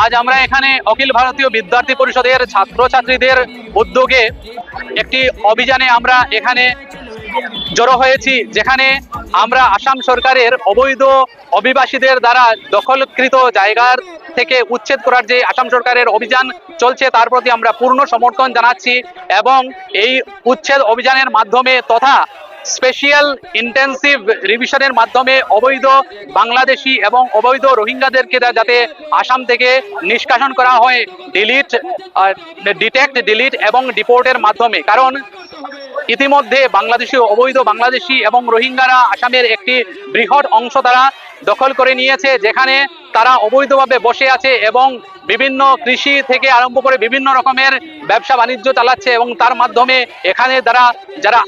আজ আমরা এখানে অখিল ভারতীয় বিদ্যার্থী পরিষদের ছাত্রছাত্রীদের উদ্যোগে একটি অভিযানে আমরা এখানে জড়ো হয়েছি, যেখানে আমরা আসাম সরকারের অবৈধ অভিবাসীদের দ্বারা দখলকৃত জায়গার থেকে উচ্ছেদ করার যে আসাম সরকারের অভিযান চলছে, তার প্রতি আমরা পূর্ণ সমর্থন জানাচ্ছি এবং এই উচ্ছেদ অভিযানের মাধ্যমে তথা স্পেশাল ইন্টেন্সিভ রিভিশনের মাধ্যমে অবৈধ বাংলাদেশি এবং অবৈধ রোহিঙ্গাদেরকে যাতে আসাম থেকে নিষ্কাশন করা হয় ডিলিট ডিটেক্ট ডিলিট এবং ডিপোর্টের মাধ্যমে। কারণ ইতিমধ্যে বাংলাদেশি, অবৈধ বাংলাদেশি এবং রোহিঙ্গারা আসামের একটি বৃহৎ অংশ তারা দখল করে নিয়েছে, যেখানে তারা অবৈধভাবে বসে আছে এবং বিভিন্ন কৃষি থেকে আরম্ভ করে বিভিন্ন রকমের ব্যবসা বাণিজ্য চালাচ্ছে এবং তার মাধ্যমে এখানে যারা যারা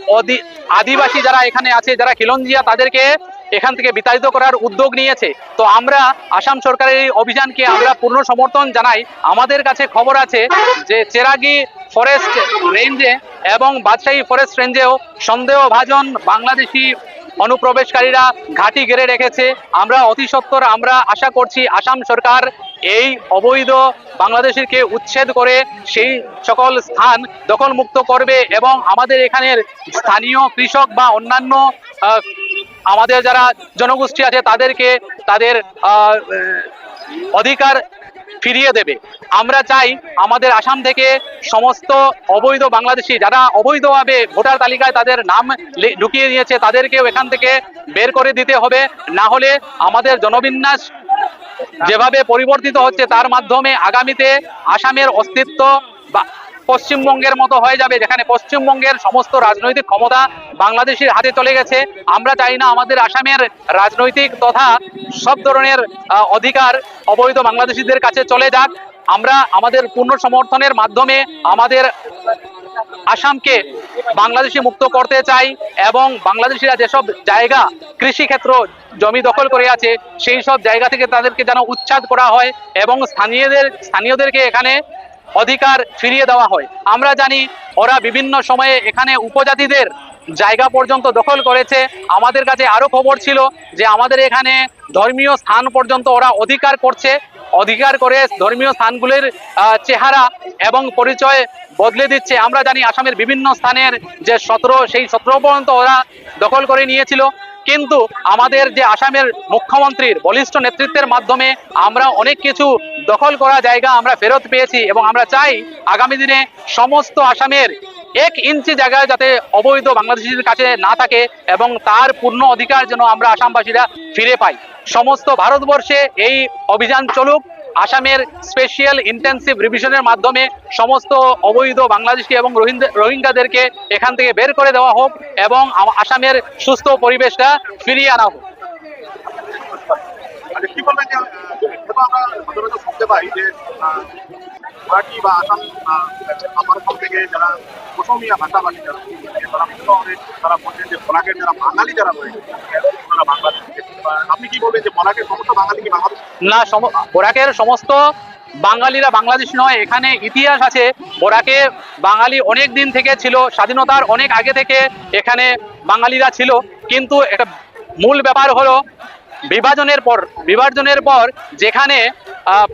আদিবাসী যারা এখানে আছে, যারা খিলঞ্জিয়া, তাদেরকে এখান থেকে বিতাড়িত করার উদ্যোগ নিয়েছে। তো আমরা আসাম সরকারের এই অভিযানকে আমরা পূর্ণ সমর্থন জানাই। আমাদের কাছে খবর আছে যে চেরাগি ফরেস্ট রেঞ্জে এবং বাদশাহী ফরেস্ট রেঞ্জেও সন্দেহভাজন বাংলাদেশি অনুপ্রবেশকারীরা ঘাঁটি ঘিরে রেখেছে। আমরা অতি সত্বর আমরা আশা করছি আসাম সরকার এই অবৈধ বাংলাদেশিকে উচ্ছেদ করে সেই সকল স্থান দখলমুক্ত করবে এবং আমাদের এখানের স্থানীয় কৃষক বা অন্যান্য আমাদের যারা জনগোষ্ঠী আছে তাদেরকে, তাদের অধিকার ফিরিয়ে দেবে। আমরা চাই আমাদের আসাম থেকে সমস্ত অবৈধ বাংলাদেশি যারা অবৈধভাবে ভোটার তালিকায় তাদের নাম ঢুকিয়ে নিয়েছে তাদেরকেও এখান থেকে বের করে দিতে হবে। না হলে আমাদের জনবিন্যাস যেভাবে পরিবর্তিত হচ্ছে, তার মাধ্যমে আগামীতে আসামের অস্তিত্ব বা পশ্চিমবঙ্গের মতো হয়ে যাবে, যেখানে পশ্চিমবঙ্গের সমস্ত রাজনৈতিক ক্ষমতা বাংলাদেশের হাতে চলে গেছে। আমরা চাই না আমাদের আসামের রাজনৈতিক তথা সব ধরনের অধিকার অবৈধ বাংলাদেশিদের কাছে চলে যাক। আমরা আমাদের পূর্ণ সমর্থনের মাধ্যমে আমাদের আসামকে বাংলাদেশি মুক্ত করতে চাই এবং বাংলাদেশিরা যেসব জায়গা কৃষিক্ষেত্র জমি দখল করে আছে, সেই সব জায়গা থেকে তাদেরকে যেন উচ্ছেদ করা হয় এবং স্থানীয়দের, স্থানীয়দেরকে এখানে অধিকার ফিরিয়ে দেওয়া হয়। আমরা জানি ওরা বিভিন্ন সময়ে এখানে উপজাতিদের জায়গা পর্যন্ত দখল করেছে। আমাদের কাছে আরও খবর ছিল যে আমাদের এখানে ধর্মীয় স্থান পর্যন্ত ওরা অধিকার করছে। অধিকার করে ধর্মীয় স্থানগুলির চেহারা এবং পরিচয় বদলে দিচ্ছে। আমরা জানি আসামের বিভিন্ন স্থানের যে সতেরো, সেই সতেরো পর্যন্ত ওরা দখল করে নিয়েছিল। কিন্তু আমাদের যে আসামের মুখ্যমন্ত্রীর বলিষ্ঠ নেতৃত্বের মাধ্যমে আমরা অনেক কিছু দখল করা জায়গা আমরা ফেরত পেয়েছি এবং আমরা চাই আগামী দিনে সমস্ত আসামের এক ইঞ্চি জায়গায় যাতে অবৈধ বাংলাদেশিদের কাছে না থাকে এবং তার পূর্ণ অধিকার যেন আমরা আসামবাসীরা ফিরে পাই। সমস্ত ভারতবর্ষে এই অভিযান চলুক। আসামের স্পেশাল ইন্টেন্সিভ রিভিশনের মাধ্যমে সমস্ত অবৈধ বাংলাদেশি এবং রোহিঙ্গাদেরকে এখান থেকে বের করে দেওয়া হোক এবং আসামের সুস্থ পরিবেশটা ফিরিয়ে আনা হোক। আচ্ছা যারা আপনি কি বলবেন যে বলাকের সমস্ত বাঙালি কি বাংলাদেশ না বোরাকের সমস্ত বাঙালিরা বাংলাদেশ নয়, এখানে ইতিহাস আছে। বোরাকে বাঙালি অনেক দিন থেকে ছিল, স্বাধীনতার অনেক আগে থেকে এখানে বাঙালিরা ছিল। কিন্তু এটা মূল ব্যাপার হলো, বিভাজনের পর বিভাজনের পর যেখানে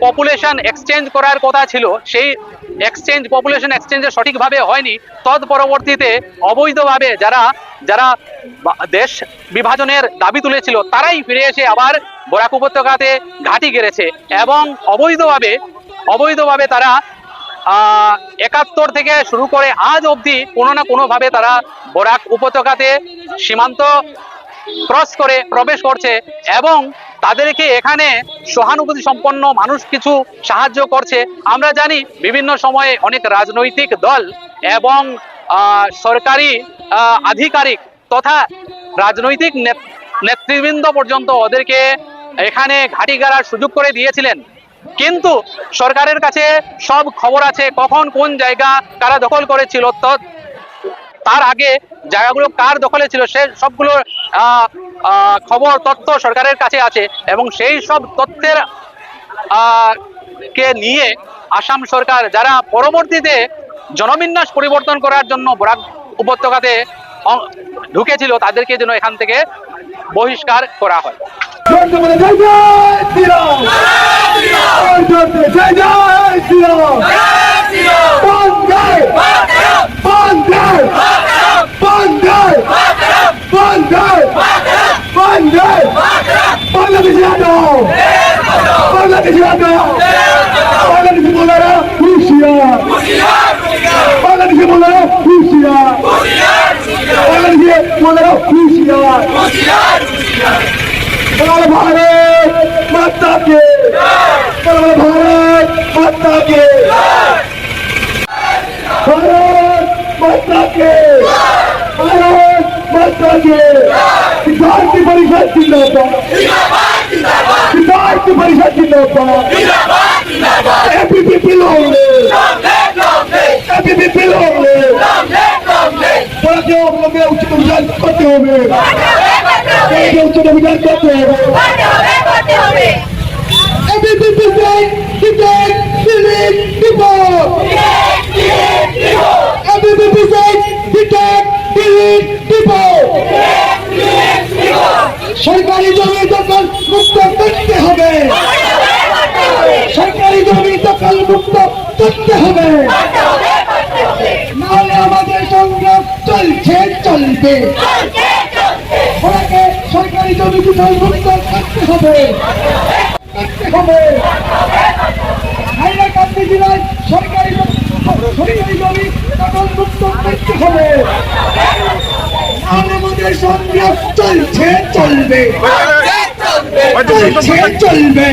পপুলেশন এক্সচেঞ্জ করার কথা ছিল, সেই এক্সচেঞ্জ পপুলেশন এক্সচেঞ্জে সঠিকভাবে হয়নি। তৎ পরবর্তীতে অবৈধভাবে যারা যারা দেশ বিভাজনের দাবি তুলেছিল, তারাই ফিরে এসে আবার বরাক উপত্যকাতে ঘাঁটি গেড়েছে এবং অবৈধভাবে অবৈধভাবে তারা একাত্তর থেকে শুরু করে আজ অবধি কোনো না কোনোভাবে তারা বরাক উপত্যকাতে সীমান্ত ক্রস করে প্রবেশ করছে এবং তাদেরকে এখানে সহানুভূতি সম্পন্ন মানুষ কিছু সাহায্য করছে। আমরা জানি বিভিন্ন সময়ে অনেক রাজনৈতিক দল এবং সরকারি আধিকারিক তথা রাজনৈতিক নেত- নেতৃবৃন্দ পর্যন্ত ওদেরকে এখানে ঘাঁটি গাড়ার সুযোগ করে দিয়েছিলেন। কিন্তু সরকারের কাছে সব খবর আছে কখন কোন জায়গা কারা দখল করেছিল। তার আগে জায়গাগুলো কার দখলে ছিল সে সবগুলো খবর তথ্য সরকারের কাছে আছে এবং সেই সব তথ্যের কে নিয়ে আসাম সরকার যারা পরবর্তীতে জনবিন্যাস পরিবর্তন করার জন্য বরাক উপত্যকাতে ঢুকেছিল, তাদেরকে যেন এখান থেকে বহিষ্কার করা হয়। বল ভারত মাতা কে বল ভারত মাতা কে ভারত মাতা কে ভারত মাতা কে বিদ্যার্থী পরিষদ জিন্দাবাদ। বিদ্যার্থী পরিষদ জিন্দাবাদ। এপিপি পিলো এপিপি পড়াকে উচিত অভিযান করতে হবে পড়াকে উচিত অভিযান করতে সরকারি জমি দখল মুক্ত করতে হবে। সরকারি জমি দখল মুক্ত করতে হবে। চলছে চলবে। ওনাকে সরকারি জমি দখল মুক্ত করতে হবে। করতে হবে। হাইলাকান্দি জেলায় সরকারি সরকারি জমি দখল মুক্ত হবে। আমাদের সংগ্রাম চলছে চলবে। চলছে চলবে।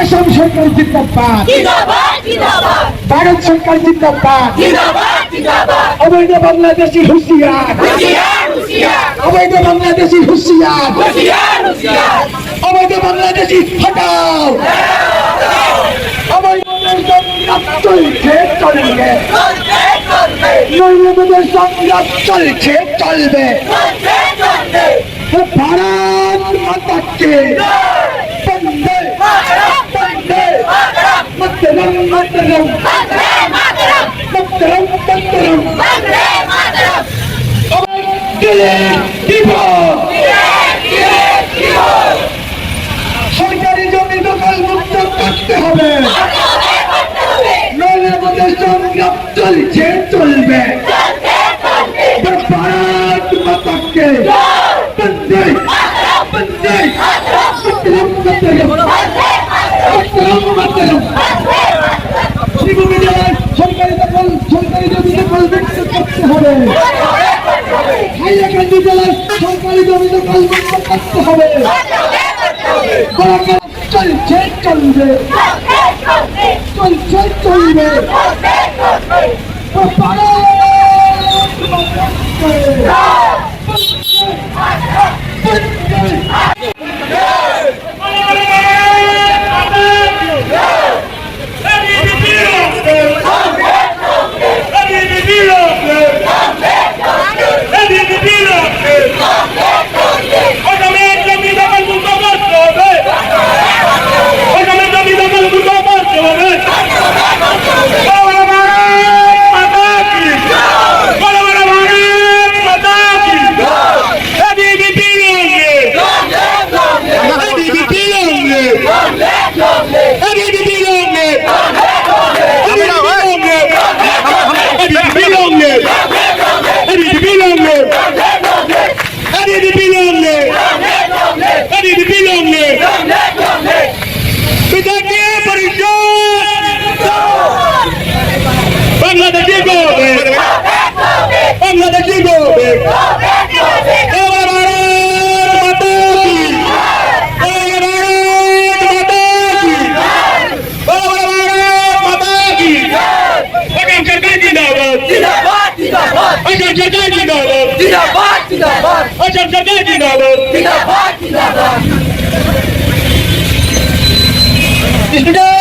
আসাম সরকার জিন্দাবাদ। ভারত সরকার জিন্দাবাদ। অবৈধ বাংলাদেশি হুঁশিয়ার। অবৈধ বাংলাদেশি হুঁশিয়ার। অবৈধ বাংলাদেশি হটাও। সংগ্রাম চলছে চলবে। নৈরদের সংগ্রাম চলছে চলবে। ভারত মাতাকে বন্দে বন্দে মাতরম মাতরম মাতরম। মাতরম দিলে দিব সরকারি জমি দখল মুক্ত করতে হবে। নইলে আমাদের সংগ্রাম চলছে চলবে ভারত মাতাকে বন্দে বন্দে মাতরম মাতরম মাতরম মাতরম শ্রীভূমি জেলায় সরকারি দখল সরকারি জমি দখল মুক্ত করতে হবে। হাইলাকান্দি জেলায় সরকারি জমি দখল করতে হবে। চলছে, চলবে। চলছে, চলবে। Bangladeshi Hocam Cerdar Dindarlar. Dindarlar, Dindarlar. Hocam Cerdar Dindarlar. Dindarlar, Dindarlar. İstikrar.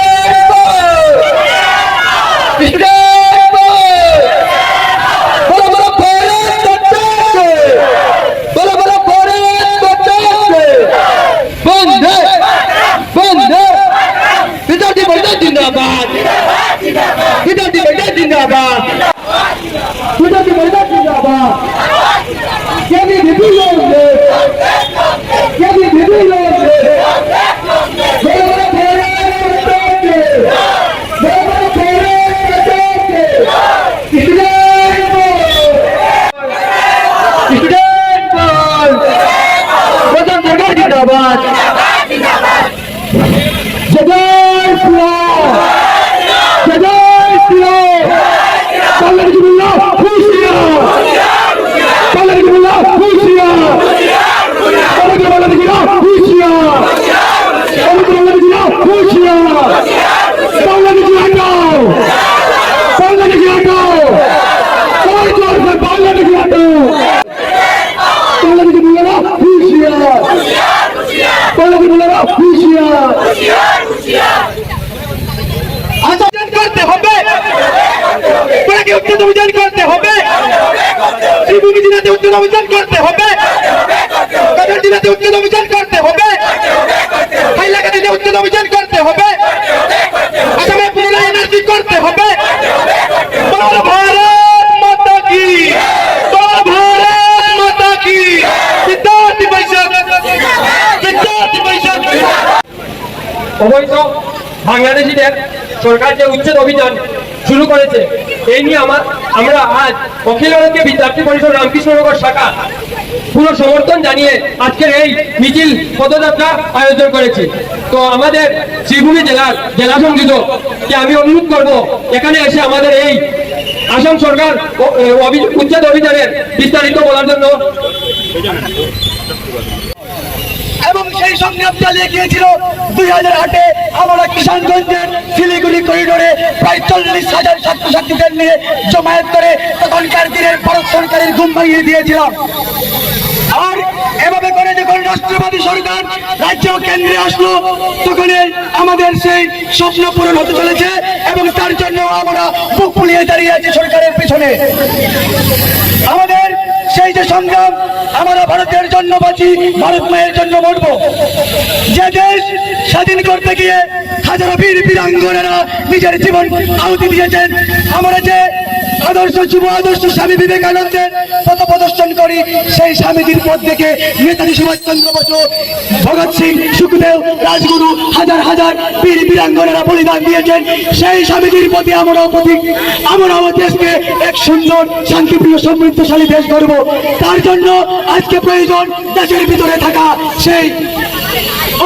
বল কি উচ্ছেদ অভিযান করতে হবে। শ্রীভূমি জেলাতে উচ্ছেদ অভিযান করতে হবে। উচ্ছেদ অভিযান করতে হবে। হাইলাকান্দিতে অভিযান করতে হবে। করতে হবে। কি? কি? অবৈধ বাংলাদেশিদের সরকার যে উচ্ছেদ অভিযান শুরু করেছে এই নিয়ে আমার আমরা আজ অখিল ভারতীয় বিদ্যার্থী পরিষদ রামকৃষ্ণনগর শাখা পুরো সমর্থন জানিয়ে আজকের এই মিছিল পদযাত্রা আয়োজন করেছি। তো আমাদের শ্রীভূমি জেলার জেলা সংযোজককে আমি অনুরোধ করব, এখানে এসে আমাদের এই আসাম সরকার উচ্ছেদ অভিযানের বিস্তারিত বলার জন্য সেই সংগ্রাম চালিয়ে গিয়েছিল দুই হাজার আটে আমরা কিষানগঞ্জের শিলিগুড়ি করিডোরে প্রায় চল্লিশ হাজার ছাত্রছাত্রীদের নিয়ে জমায়েত করে তখনকার দিনের ভারত সরকারের ঘুম ভাঙিয়ে দিয়েছিলাম। আর এভাবে করে যখন রাষ্ট্রবাদী সরকার রাজ্য কেন্দ্রে আসলো, তখন আমাদের সেই স্বপ্ন পূরণ হতে চলেছে এবং তার জন্য আমরা বুক ফুলিয়ে দাঁড়িয়ে আছি সরকারের পিছনে। আমাদের সেই যে সংগ্রাম আমরা ভারতের জন্য বাঁচি, ভারত মায়ের জন্য মরব। যে দেশ স্বাধীন করতে গিয়ে হাজারো বীর বীরাঙ্গনেরা নিজের জীবন আহুতি দিয়েছেন, আমরা যে আদর্শ যুব আদর্শ স্বামী বিবেকানন্দের পথ প্রদর্শন করি। সেই স্বামীজির পথ দেখে নেতাজি সুভাষচন্দ্র বসু, ভগৎ সিং, সুখদেব, রাজগুরু হাজার হাজার বীর বীরাঙ্গনেরা বলিদান দিয়েছেন। সেই স্বামীজির প্রতি আমরাও প্রতীক। আমরাও দেশকে এক সুন্দর, শান্তিপ্রিয়, সমৃদ্ধশালী দেশ করব তার জন্য আজকে প্রয়োজন দেশের ভিতরে থাকা সেই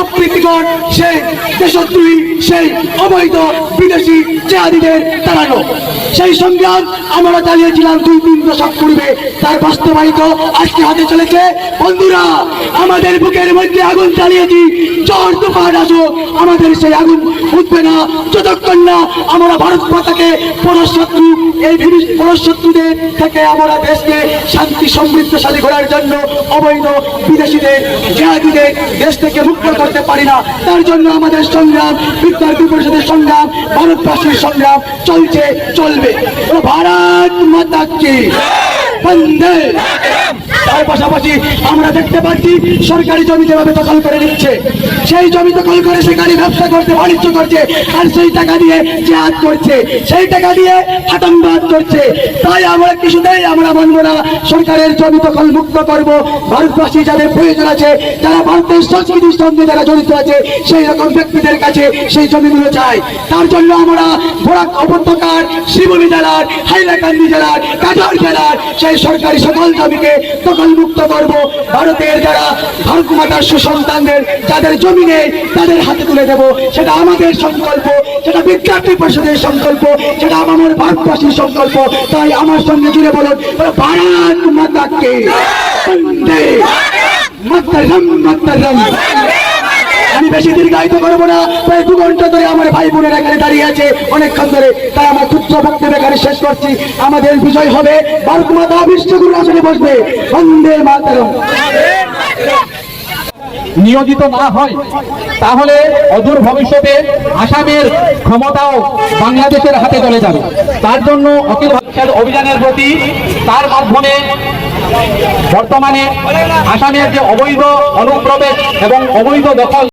অপ্রীতিকর, সেই দেশদ্রোহী, সেই অবৈধ বিদেশি জেহাদিদের তাড়ানো। সেই সংগ্রাম আমরা চালিয়েছিলাম দুই তিন দশক পূর্বে, তার বাস্তবায়িত আজকে হাতে চলেছে। বন্ধুরা, আমাদের বুকের মধ্যে আগুন চালিয়েছি ঝড় তুফান আসুক আমাদের সেই আগুন উঠবে না, যতক্ষণ না আমরা ভারত মাতাকে পরশত্রু, এই পরশত্রুদের থেকে আমরা দেশকে শান্তি সমৃদ্ধশালী করার জন্য অবৈধ বিদেশিদের, জেহাদিদের দেশ থেকে মুক্ত করতে পারি না। তার জন্য আমাদের সংগ্রাম, বিদ্যার্থী পরিষদের সংগ্রাম, ভারতবাসীর সংগ্রাম চলছে, চলবে। ভারত মাতা কি? তার পাশাপাশি আমরা দেখতে পাচ্ছি, সরকারি জমি যেভাবে দখল করে নিচ্ছে। সেই জমি দখল করে সেখানে ব্যবসা করছে, বাণিজ্য করছে, আর সেই টাকা দিয়ে জেহাদ করছে। সেই টাকা দিয়ে আতঙ্কবাদ করছে। তাই আমরা কিছুতেই আমরা মানব না, সরকারের জমি দখল মুক্ত করব। ভারতবাসী যাদের প্রয়োজন আছে, যারা ভারতের সংস্কৃতির সঙ্গে যারা জড়িত আছে, সেই রকম ব্যক্তিদের কাছে সেই জমিগুলো চাই। তার জন্য আমরা বরাক উপত্যকার শিবলী জেলার, হাইলাকান্দি জেলার, কাটার জেলার, সেই সরকারি সকল জমিকে দখল মুক্ত করব। ভারতের যারা ভারত মাতার সুসন্তানদের, যাদের জমি নেই তাদের হাতে তুলে দেব, সেটা আমাদের সংকল্প, সেটা বিদ্যার্থী পরিষদের সংকল্প, সেটা আমার ভারতবাসীর সংকল্প। তাই আমার সঙ্গে জুড়ে বলুন ভারত মাতাকে। মাতারাম মাতারাম। বেশি দীর্ঘায়িত করব না। প্রায় দু ঘণ্টা ধরে আমার ভাই বোনেরা এখানে দাঁড়িয়ে আছে অনেকক্ষণ ধরে। তাই আমার ক্ষুদ্র বক্তব্য এখানে শেষ করছি। আমাদের বিজয় হবে ভারত মাতা বিশ্বগুরু আসনে বসবে। বন্দে মাতরম। নিয়োজিত না হয়, তাহলে অদূর ভবিষ্যতে আসামের ক্ষমতাও বাংলাদেশের হাতে চলে যাবে। তার জন্য অখিল ভারত অভিযানের প্রতি তার মাধ্যমে বর্তমানে আসামের যে অবৈধ অনুপ্রবেশ এবং অবৈধ দখল